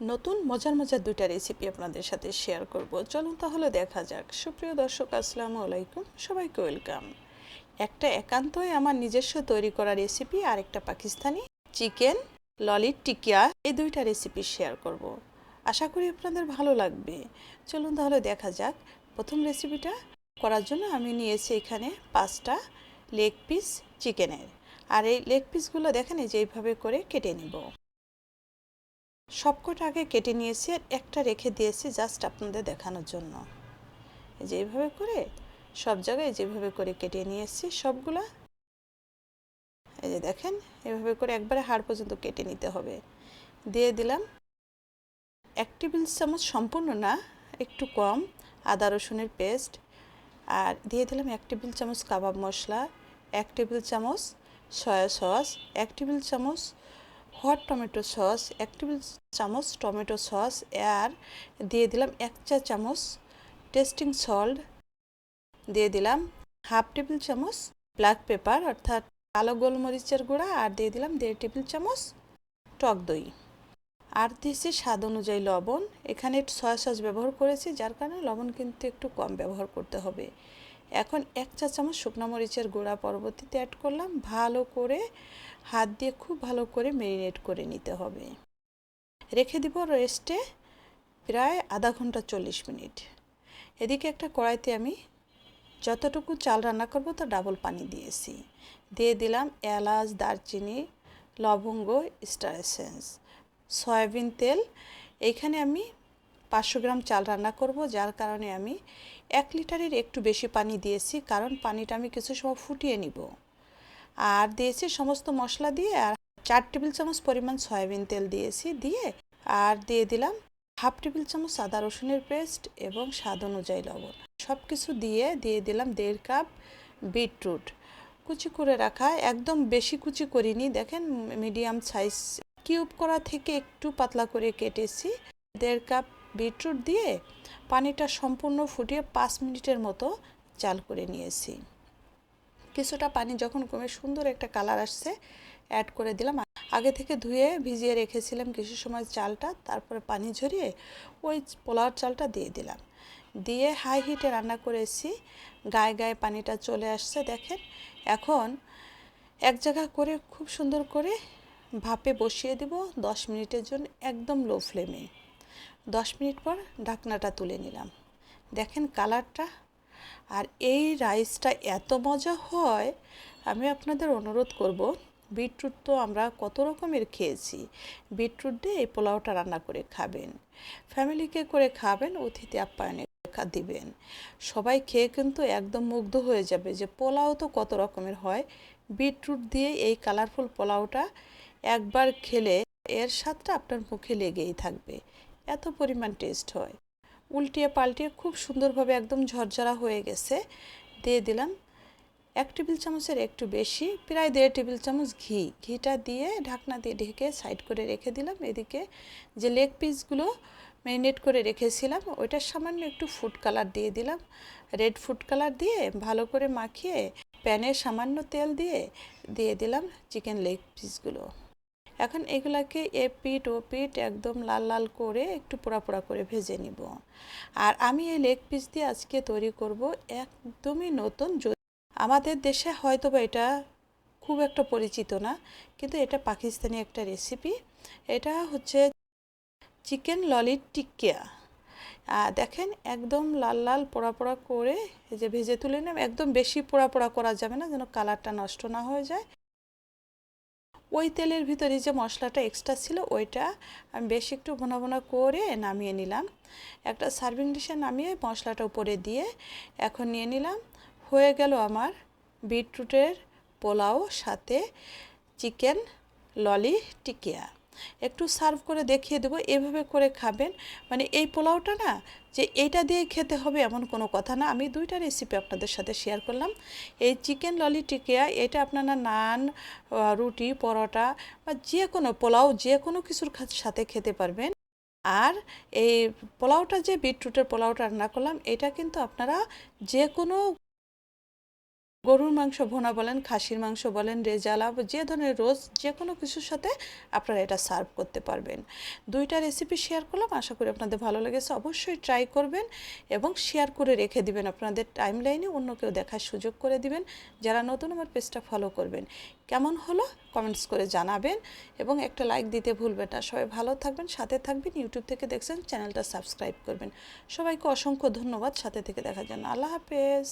নতুন মজার মজার দুইটা রেসিপি আপনাদের সাথে শেয়ার করব। চলুন তাহলে দেখা যাক। সুপ্রিয় দর্শক, আসসালামু আলাইকুম। সবাইকে ওয়েলকাম একটা একান্তই আমার নিজস্ব তৈরি করা রেসিপি আর একটা পাকিস্তানি চিকেন ললির টিকিয়া এই দুইটা রেসিপি শেয়ার করব। আশা করি আপনাদের ভালো লাগবে। চলুন তাহলে দেখা যাক। প্রথম রেসিপিটা করার জন্য আমি নিয়েছি এখানে পাঁচটা লেগ পিস চিকেনের আর এই লেগ পিসগুলো দেখেন যে এইভাবে করে কেটে নিব। সবকটা আগে কেটে নিয়েছি আর একটা রেখে দিয়েছি জাস্ট আপনাদের দেখানোর জন্য। এই যে এইভাবে করে, সব জায়গায় যেভাবে করে কেটে নিয়েছি, সবগুলা। এই যে দেখেন, এভাবে করে একবারে হাড় পর্যন্ত কেটে নিতে হবে। দিয়ে দিলাম এক টেবিল চামচ সম্পূর্ণ না, একটু কম, আদা রসুনের পেস্ট। আর দিয়ে দিলাম এক টেবিল চামচ কাবাব মশলা, এক টেবিল চামচ সয়া সস, এক টেবিল চামচ হট টমেটো সস এক টেবিল চামচ টমেটো সস আর দিয়ে দিলাম এক চা চামচ টেস্টিং সল্ট দিয়ে দিলাম হাফ টেবিল চামচ ব্ল্যাক পেপার অর্থাৎ কালো গোলমরিচের গুঁড়া, আর দিয়ে দিলাম দেড় টেবিল চামচ টক দই। আর দিয়েছি স্বাদ অনুযায়ী লবণ। এখানে সয়া সস ব্যবহার করেছি, যার কারণে লবণ কিন্তু একটু কম ব্যবহার করতে হবে। এখন এক চা চামচ শুকনো মরিচের গুঁড়া পরবর্তীতে অ্যাড করলাম। ভালো করে হাত দিয়ে খুব ভালো করে মেরিনেট করে নিতে হবে। রেখে দিব রেস্টে প্রায় আধা ঘণ্টা চল্লিশ মিনিট। এদিকে একটা কড়াইতে আমি যতটুকু চাল রান্না করব তো ডাবল পানি দিয়েছি। দিয়ে দিলাম এলাচ, দারচিনি, লবঙ্গ স্টার এসেন্স সয়াবিন তেল। এইখানে আমি পাঁচশো গ্রাম চাল রান্না করব, যার কারণে আমি এক লিটারের একটু বেশি পানি দিয়েছি, কারণ পানিটা আমি কিছু সময় ফুটিয়ে নিব। আর দিয়েছি সমস্ত মশলা দিয়ে, আর চার টেবিল চামচ পরিমাণ সয়াবিন তেল দিয়েছি দিয়ে, আর দিয়ে দিলাম হাফ টেবিল চামচ আদা রসুনের পেস্ট এবং স্বাদ অনুযায়ী লবণ। সব কিছু দিয়ে দিয়ে দিলাম দেড় কাপ বিটরুট। কুচি করে রাখা, একদম বেশি কুচি করিনি, দেখেন মিডিয়াম সাইজ কিউব করা থেকে একটু পাতলা করে কেটেছি। দেড় কাপ বিটরুট দিয়ে পানিটা সম্পূর্ণ ফুটিয়ে পাঁচ মিনিটের মতো চাল করে নিয়েছি। কিছুটা পানি যখন কমে সুন্দর একটা কালার আসছে অ্যাড করে দিলাম। আগে থেকে ধুয়ে ভিজিয়ে রেখেছিলাম কিছু সময় চালটা, তারপরে পানি ঝরিয়ে ওই পোলাওর চালটা দিয়ে দিলাম। দিয়ে হাই হিটে রান্না করেছি, গায়ে গায়ে পানিটা চলে আসছে, দেখেন। এখন এক জায়গা করে খুব সুন্দর করে ভাপে বসিয়ে দিব, দশ মিনিটের জন্য একদম লো ফ্লেমে দশ মিনিট পর ঢাকনাটা তুলে নিলাম। দেখেন কালারটা। আর এই রাইসটা এত মজা হয়, আমি আপনাদের অনুরোধ করব, বিটরুট তো আমরা কত রকমের খেয়েছি। বিটরুট দিয়ে এই পোলাওটা রান্না করে খাবেন। ফ্যামিলিকে করে খাবেন, অতিথি আপ্যায়নে দিবেন। সবাই খেয়ে কিন্তু একদম মুগ্ধ হয়ে যাবে যে পোলাও তো কত রকমের হয়। বিটরুট দিয়ে এই কালারফুল পোলাওটা একবার খেলে এর স্বাদটা আপনার মুখে লেগেই থাকবে। এত পরিমাণ টেস্ট হয়। উল্টিয়ে পাল্টিয়ে খুব সুন্দরভাবে একদম ঝরঝরা হয়ে গেছে। দিয়ে দিলাম এক টেবিল চামচের একটু বেশি, প্রায় দেড় টেবিল চামচ ঘি। ঘিটা দিয়ে ঢাকনা দিয়ে ঢেকে সাইড করে রেখে দিলাম। এদিকে যে লেগ পিসগুলো ম্যারিনেট করে রেখেছিলাম ওইটার সামান্য একটু ফুড কালার দিয়ে দিলাম। রেড ফুড কালার দিয়ে ভালো করে মাখিয়ে প্যানে সামান্য তেল দিয়ে দিয়ে দিলাম চিকেন লেগ পিসগুলো এখন এগুলাকে ও পিট একদম লাল লাল করে একটু পোড়া পোড়া করে ভেজে নিব। আর আমি এই লেগ পিস দিয়ে আজকে তৈরি করব একদমই নতুন আমাদের দেশে হয়তো বা এটা খুব একটা পরিচিত না, কিন্তু এটা পাকিস্তানি একটা রেসিপি এটা হচ্ছে চিকেন ললির টিকিয়া দেখেন একদম লাল লাল পোড়া পোড়া করে যে ভেজে তুলে নেব একদম বেশি পোড়া পোড়া করা যাবে না যেন কালারটা নষ্ট না হয়ে যায়। ওই তেলের ভিতরে যে মশলাটা এক্সট্রা ছিল, ওইটা আমি বেশ একটু ভোনা ভোনা করে নামিয়ে নিলাম। একটা সার্ভিং ডিশে নামিয়ে মশলাটা উপরে দিয়ে এখন নিয়ে নিলাম। হয়ে গেল আমার বিটরুটের পোলাও, সাথে চিকেন ললি টিকিয়া। একটু সার্ভ করে দেখিয়ে দেবো, এভাবে করে খাবেন। মানে এই পোলাওটা না, যে এইটা দিয়ে খেতে হবে এমন কোনো কথা না। আমি দুইটা রেসিপি আপনাদের সাথে শেয়ার করলাম। এই চিকেন ললি টিকিয়া এটা আপনারা নান রুটি, পরোটা বা যে কোনো পোলাও, যে কোনো কিছুর সাথে খেতে পারবেন। আর এই পোলাওটা যে বিটরুটের পোলাওটা রান্না করলাম, এটা কিন্তু আপনারা যে কোনো গরুর মাংস ভোনা বলেন, খাসির মাংস বলেন রেজালা যে ধরনের রোজ যে কোনো কিছুর সাথে আপনারা এটা সার্ভ করতে পারবেন। দুইটা রেসিপি শেয়ার করলাম, আশা করি আপনাদের ভালো লেগেছে। অবশ্যই ট্রাই করবেন এবং শেয়ার করে রেখে দিবেন আপনাদের টাইম লাইনে অন্য কেউ দেখার সুযোগ করে দিবেন। যারা নতুন আমার পেজটা ফলো করবেন, কেমন হলো কমেন্টস করে জানাবেন এবং একটা লাইক দিতে ভুলবেন না। সবাই ভালো থাকবেন, সাথে থাকবেন ইউটিউব থেকে দেখছেন চ্যানেলটা সাবস্ক্রাইব করবেন। সবাইকে অসংখ্য ধন্যবাদ, সাথে থেকে দেখার জন্য। আল্লাহ হাফেজ।